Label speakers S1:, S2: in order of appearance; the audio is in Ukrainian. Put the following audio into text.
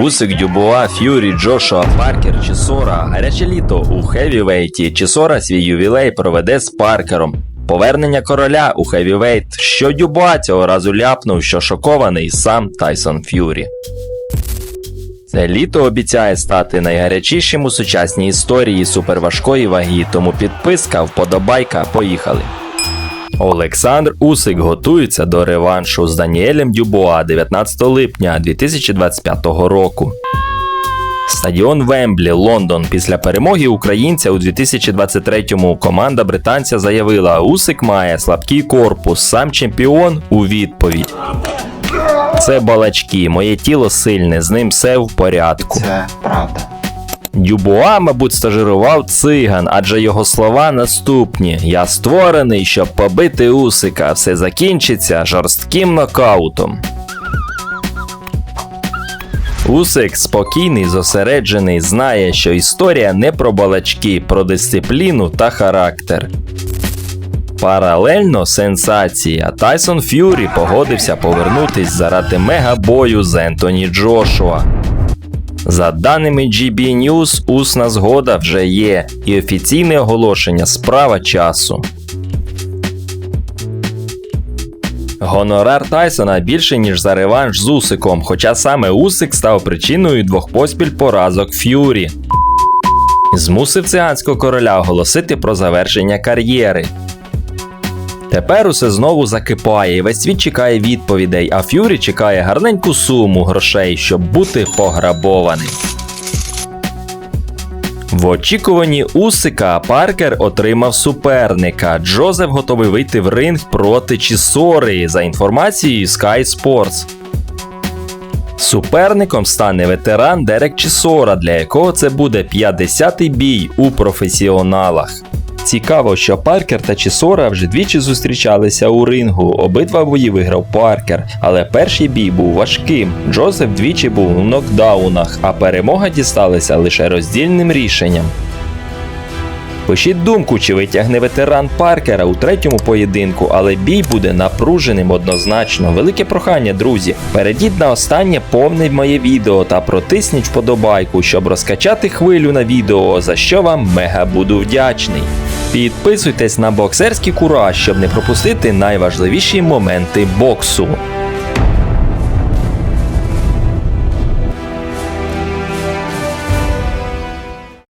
S1: Усик Дюбуа, Ф'юрі, Джошуа, Паркер, Чісора, гаряче літо у хевівейті. Чісора свій ювілей проведе з Паркером. Повернення короля у хевівейт, що Дюбуа цього разу ляпнув, що шокований сам Тайсон Ф'юрі. Це літо обіцяє стати найгарячішим у сучасній історії суперважкої ваги, тому підписка, вподобайка, поїхали. Олександр Усик готується до реваншу з Даніелем Дюбуа 19 липня 2025 року. Стадіон Вемблі, Лондон. Після перемоги українця у 2023-му команда британця заявила, Усик має слабкий корпус, сам чемпіон у відповідь. Це балачки, моє тіло сильне, з ним все в порядку.
S2: Це правда.
S1: Дюбуа, мабуть, стажирував циган, адже його слова наступні: Я створений, щоб побити Усика, все закінчиться жорстким нокаутом. Усик спокійний, зосереджений, знає, що історія не про балачки, про дисципліну та характер. Паралельно сенсація Тайсон Ф'юрі погодився повернутись заради мегабою з Ентоні Джошуа. За даними GB News, усна згода вже є, і офіційне оголошення справа часу. Гонорар Тайсона більше, ніж за реванш з Усиком, хоча саме Усик став причиною двох поспіль поразок Ф'юрі. Змусив циганського короля оголосити про завершення кар'єри. Тепер усе знову закипає, і весь світ чекає відповідей, а Ф'юрі чекає гарненьку суму грошей, щоб бути пограбованим. В очікуванні Усика Паркер отримав суперника. Джозеф готовий вийти в ринг проти Чісори, за інформацією Sky Sports. Суперником стане ветеран Дерек Чісора, для якого це буде 50-й бій у професіоналах. Цікаво, що Паркер та Чісора вже двічі зустрічалися у рингу. Обидва бої виграв Паркер, але перший бій був важким. Джозеф двічі був у нокдаунах, а перемога дісталася лише роздільним рішенням. Пишіть думку, чи витягне ветеран Паркера у третьому поєдинку, але бій буде напруженим однозначно. Велике прохання, друзі. Перейдіть на останнє повне моє відео та протисніть вподобайку, щоб розкачати хвилю на відео, за що вам мега буду вдячний. Підписуйтесь на боксерський кураж, щоб не пропустити найважливіші моменти боксу.